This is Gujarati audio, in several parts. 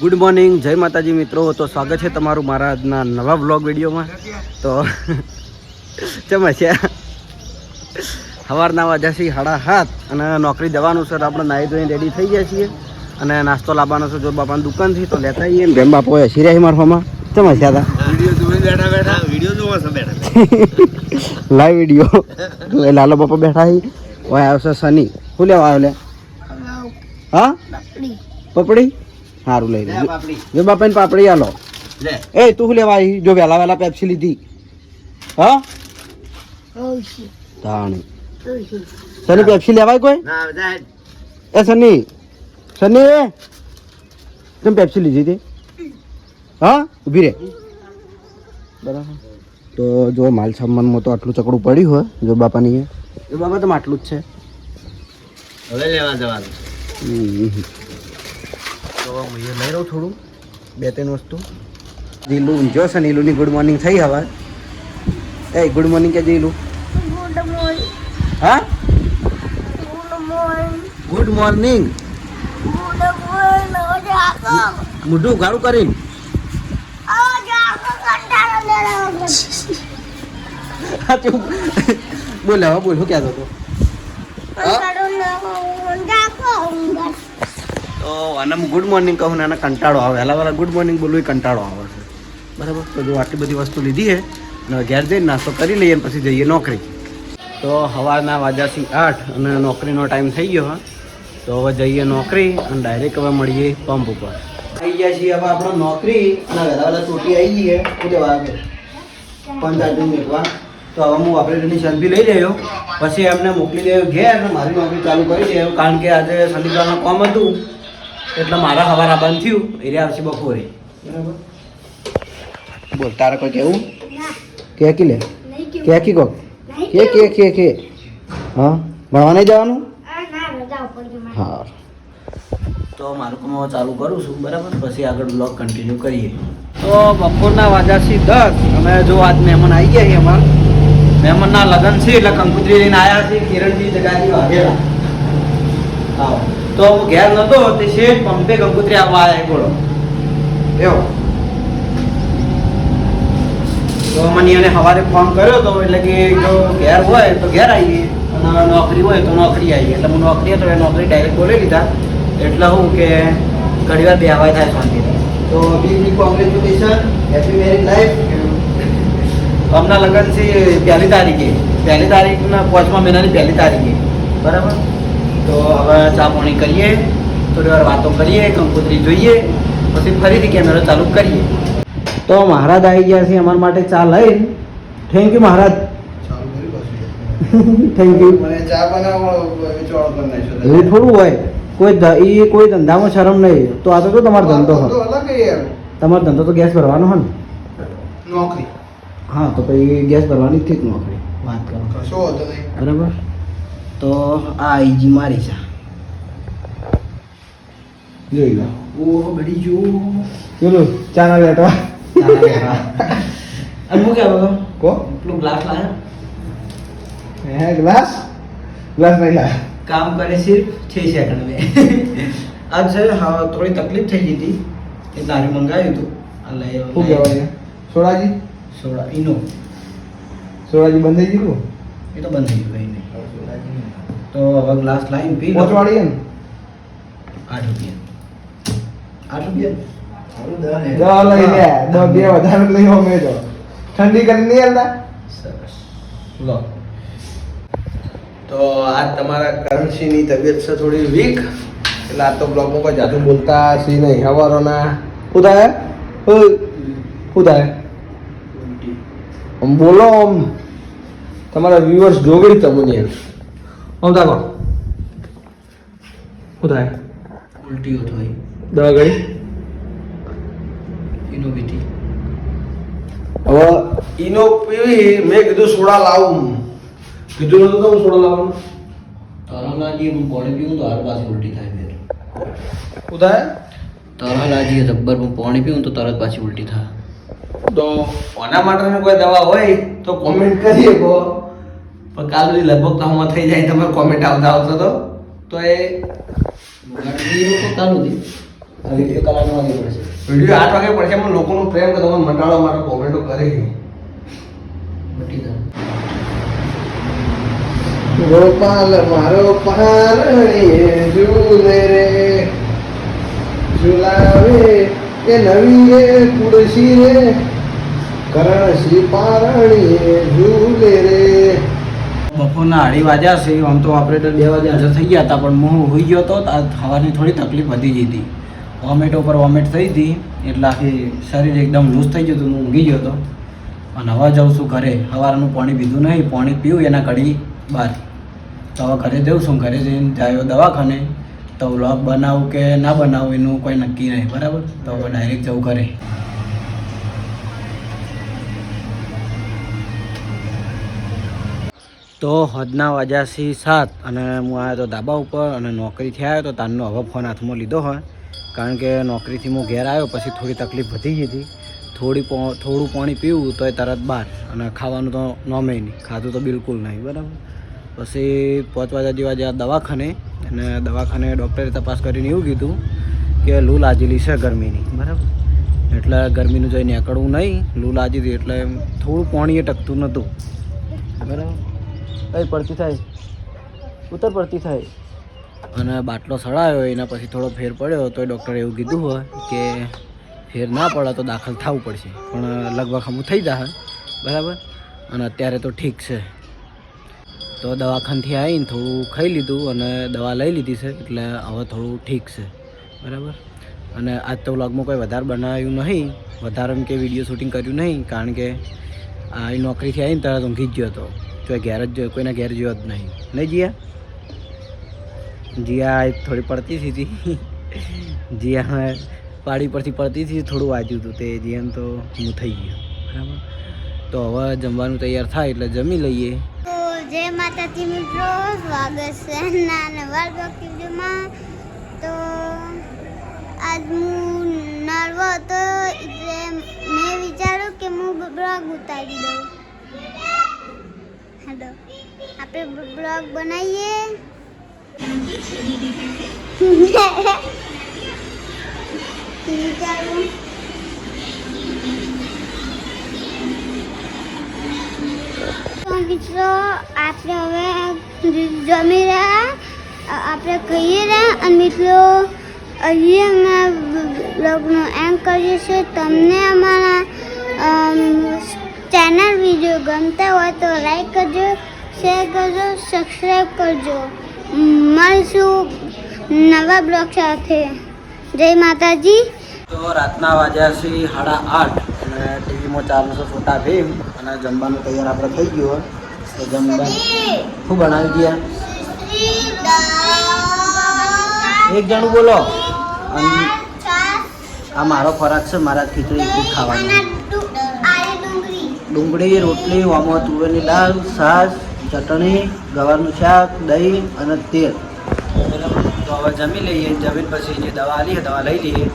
ગુડ મોર્નિંગ જય માતાજી મિત્રો. તો સ્વાગત છે તમારું મારા આજના નવા બ્લોગ વિડીયોમાં. તો ચમસ્યા સવારના વાગ્યા છીએ સાડા સાત અને નોકરી જવાનું સર આપણે નાહી ધોઈને રેડી થઈ ગયા છીએ. અને નાસ્તો લાવવાનો છે જો બાપાની દુકાનથી તો લેતા આવીએ. ને ભેમ બાપો હસી રહ્યા મારફામાં વીડિયો છે બેઠા લાઈવ વીડિયો. લાલો બાપા બેઠા હી ઓય આવશે સની શું લેવા આવ્યો લે? હા? પપડી? સારું લઈ લે જો બાપાને પાપડી આલો. લે. એ તું શું લેવા આવી? જો વહેલા વહેલા પેપ્સી લીધી. હા? તાણી. સની પેપ્સી લેવાય કોઈ? ના એ સની સની તમે પેપ્સી લીધી હતી? હા? ઊભી રે. બરાબર. તો જો માલ સામાનમાં તો આટલું ચકડું પડ્યું હોય જો બાપાની એ. જો બાપા તમે આટલું જ છે. હવે લેવા જવાનું. તો એ લઈ રહું થોડું બે ત્રણ વસ્તુ. જીલું ઊંઝો છે નીલુની ગુડ મોર્નિંગ થઈ હવે. એ ગુડ મોર્નિંગ કે જીલું હા? ગુડ મોર્નિંગ મોઢું ગાળું કરીને. બોલ હવે, બોલ, શું કહેતો હતો? તો અને ગુડ મોર્નિંગ કહું ને આને કંટાળો આવે. વહેલા વહેલા ગુડ મોર્નિંગ બોલવું કંટાળો આવે છે. બરાબર? તો જો આટલી બધી વસ્તુ લીધી છે અને ઘેર જઈને નાસ્તો કરી લઈએ પછી જઈએ નોકરી. તો સવારના વાજાથી આઠ અને નોકરીનો ટાઈમ થઈ ગયો તો હવે જઈએ નોકરી અને ડાયરેક્ટ હવે મળીએ પંપ ઉપર. આવી ગયા છીએ હવે આપણે નોકરી અને વહેલા ચોટી આવી ગઈ કહેવા આવે? પંચાયત મેળવા તો હવે હું ઓપરેટરની સેલ્ફી લઈ રહ્યો. પછી એમને મોકલી દેયો ઘેર મારી નોકરી ચાલુ કરી દેયો કારણ કે આજે શનિવારનું કામ હતું. એટલે મારા હવાર બંધ થયું એ આવશે બપોરે. બરાબર. બોલ તારે કોઈ કેવું? કે કી લે કે કી કો કે કે કે કે? હા? ભણવા નહીં જવાનું? હા. તો મારું કામ હવે ચાલુ કરું છું બરાબર? પછી આગળ બ્લોગ કન્ટિન્યુ કરીએ. તો બપોરના વાગ્યાથી દસ. અમે જો આજ મહેમાન આવી ગયા છીએ અમાર. મહેમાનના લગ્ન છે એટલે કંકુત્રી લઈને આવ્યા છે કિરણજી જગાજી વાઘેલા. હા તો હું ઘેર નતો તે શેઠ પંપે કંકુત્રી આવવા આવ્યા બોલો એવો. તો મને એને સવારે ફોન કર્યો તો એટલે કે જો ઘેર હોય તો ઘેર આવીએ. અને નોકરી હોય તો નોકરી આવીએ. એટલે હું નોકરી હતો એ નોકરી ડાયરેક્ટ બોલી લીધા. એટલે હું કે ઘણી વાર બે હવાય થાય શાંતિ તો બીજી કોંગ્રેચ્યુલેશન હેપી મેરી લાઈફ હમણાં લગ્ન છે પહેલી તારીખે. પહેલી તારીખના પાંચમા મહિનાની પહેલી તારીખે. બરાબર? તો હવે ચા પાણી કરીએ થોડી વાર વાતો કરીએ કંકોત્રી જોઈએ પછી ફરીથી કેમેરો ચાલુ કરીએ. તો મહારાજ આવી ગયા છે અમારા માટે ચા લઈને. Thank you Maharaj. Thank you મને ચા થોડું હોય. કોઈ એ કોઈ ધંધામાં શરમ નહીં. તો આ તો તમારો ધંધો હોય. તમારો ધંધો તો ગેસ ભરવાનો હોય ને? નોકરી. હા તો પછી ગેસ ભરવાની ઠીક નોકરી. વાત કરો. બરાબર? તો આ આઈજી મારી છે. જોઈ લો. ઓ બડી જો ચલો ચા ના લેતો અને હું હતો? કો? પેલું ગ્લાસ લાયા હે ગ્લાસ? ગ્લાસ નહીં લાયા. કામ કરે સિર્ફ છ સેકન્ડ में આજ સર હા થોડી તકલીફ થઈ ગઈ હતી. એટલે આરે મંગાવ્યું હતું. એટલે શું કહેવાય? સોડાજી? સોડા ઈનો. સોડાજી બંધ થઈ ગયું? એ તો બંધ થઈ ગયું તો હવે ગ્લાસ લાઈન પી લો પહોંચવાડી ને આઠ રૂપિયા. આઠ રૂપિયા? લઈ લે. દવા બે વધારે લઈ અમે તો ઠંડી કરી નહીં હાલતા? સરસ. લો. તો આજ તમારા કરણસિંહની તબિયત છે થોડી વીક એટલે આ તો બ્લોગમાં કોઈ જાદુ બોલતા સી નહીં. હવારોના શું થાય શું થાય બોલો આમ. તમારા વ્યુઅર્સ જોગડી તમને. આમ તાકો શું થાય. ઉલટીઓ દવા ગળી પીધી હવે ઇનો પીવી મેં કીધું સોડા લાવું. કીધું નતું તો હું સોડા લાવવાનું? તરલાજી હું પાણી પીવું તો હાર પાછી ઉલટી થાય મેં. શું થાય જબ્બર હું પાણી પીવું તો તરત પાછી ઉલટી થાય. તો કોના માટેની કોઈ દવા હોય તો કોમેન્ટ કરીએ કો પણ કાલ સુધી લગભગ તો આમાં થઈ જાય તમારે કોમેન્ટ આવતા આવતો તો. તો એ ગાડી તો વીડિયો વાગી પડશે. વીડિયો આઠ વાગે પડશે એમાં લોકોનો પ્રેમ કે તમે મંડાળવા મારો કોમેન્ટો કરે છે ગોપાલ મારો પારણીએ ઝૂલે રે. ઝુલાવે એ નવી રે. કુડસી રે કરણસી પારણીએ ઝૂલે રે. બપોરના અઢી વાગ્યા છે, આમ તો ઓપરેટર બે વાગ્યા હાજર થઈ ગયા હતા, પણ હું હોઈ ગયો હતો થવાની થોડી તકલીફ વધી ગઈ હતી. વોમેટ ઉપર વોમેટ થઈ હતી, એટલે આખી શરીર એકદમ લૂઝ થઈ ગયું હતું, હું ઊંઘી ગયો હતો. અને હવે જાઉં છું ઘરે સવારનું પાણી પીધું નહીં, પાણી પીવું એના કડી બહાર. તો હવે ઘરે જઉં છું, ઘરે જઈને જાયો દવાખાને. તો વ્લોગ બનાવું કે ના બનાવું એનું કોઈ નક્કી નહીં, બરાબર? તો હવે ડાયરેક્ટ જવું ઘરે. તો હદના વાજાસી સાત અને હું આવ્યો તો ધાબા ઉપર અને નોકરીથી આવ્યો તો તારનો હવે ફોન હાથમાં લીધો હોય. કારણ કે નોકરીથી હું ઘેર આવ્યો પછી થોડી તકલીફ વધી ગઈ હતી. થોડી થોડું પાણી પીવું તો એ તરત બહાર અને ખાવાનું તો નોમે નહીં, ખાધું તો બિલકુલ નહીં, બરાબર? પછી પાંચ વાગ્યા જેવા જ્યાં દવાખાને, અને દવાખાને ડૉક્ટરે તપાસ કરીને એવું કીધું કે લૂ લાજેલી છે ગરમીની, બરાબર? એટલે ગરમીનું જઈને નીકળવું નહીં, લૂ લાજી હતી એટલે થોડું પાણી એ ટકતું નહોતું, બરાબર? કઈ પડતી થાય? ઉત્તર પડતી થાય. અને બાટલો સડાયો, એના પછી થોડો ફેર પડ્યો તો ડૉક્ટરે એવું કીધું હોય કે ફેર ના પડે તો દાખલ થવું પડશે. પણ લગભગ હમું થઈ જશે બરાબર? અને અત્યારે તો ઠીક છે. તો દવાખાનથી આવીને થોડું ખાઈ લીધું અને દવા લઈ લીધી છે, એટલે હવે થોડું ઠીક છે, બરાબર? અને આજ તો વ્લોગમાં કોઈ વધારે બનાવ્યું નહીં, વધારે કે વીડિયો શૂટિંગ કર્યું નહીં, કારણ કે આ એ નોકરીથી આવીને તરત ઊંઘી જ ગયો હતો. તો ઘેર જ કોઈના ઘેર જોયો જ નહીં. નહીં જીયા? જીયા થોડી પડતી હતી જીયા પાડી પરથી પડતી હતી થોડું વાંચ્યું હતું તે જીયાને તો હું થઈ ગયો. બરાબર? તો હવે જમવાનું તૈયાર થાય એટલે જમી લઈએ. જય માતાજી મિત્રો, સ્વાગત છે નાના વિડીયોમાં તો આજ હું નર્વ હતો એટલે મેં વિચાર્યું કે હું બ્લોગ ઉતારી દઉં. હેલો. આપણે બ્લોગ બનાવીએ. મિત્રો, આપણે હવે જમી રહ્યા. આપણે ખાઈએ રહ્યા અને મિત્રો અહીંયા અમે બ્લોગનો એમ કરીએ છીએ. તમને અમારા ચેનલ વીડિયો ગમતા હોય તો લાઈક કરજો શેર કરજો સબસ્ક્રાઈબ કરજો. મળીશું નવા બ્લોગ સાથે. જય માતાજી. તો રાતના વાગ્યા છે સાડા આઠ અને ટીવીમાં ચાલુ છે ફોટા ભીમ અને જમવાનું તૈયાર આપણે થઈ ગયું હોય. તો જમવા શું બનાવી ગયા? એક જણું બોલો. અને આ મારો ખોરાક છે મારા ખીચડી એકલી ખાવાની. ડુંગળી રોટલી વામો તુવેરની દાળ છાશ ચટણી ગવારનું શાક દહીં અને તેલ. બરાબર તો હવે જમી લઈએ જમીન પછી જે દવા લઈએ દવા લઈ લઈએ.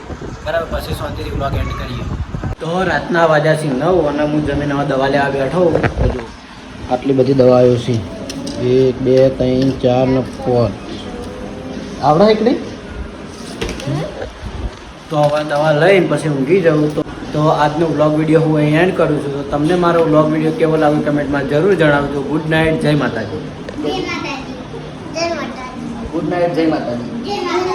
બરાબર પછી શાંતિથી બ્લોગ એન્ડ કરીએ. તો રાતના વાગ્યા છે નવ અને હું જમીન હવે દવા લેવા બેઠો હજુ આટલી બધી દવાઓ છે. એક બે ત્રણ ચાર ને પાંચ. આવડે એકડી તો હવે દવા લઈને પછી ઊંઘી જાઉં તો તો આજનો બ્લોગ વીડિયો હું અહીં એન્ડ કરું છું. તો તમને મારો બ્લોગ વીડિયો કેવો લાગ્યો કમેન્ટમાં જરૂર જણાવજો. ગુડ નાઇટ જય માતાજી. ગુડ નાઇટ જય માતાજી. જય માતાજી.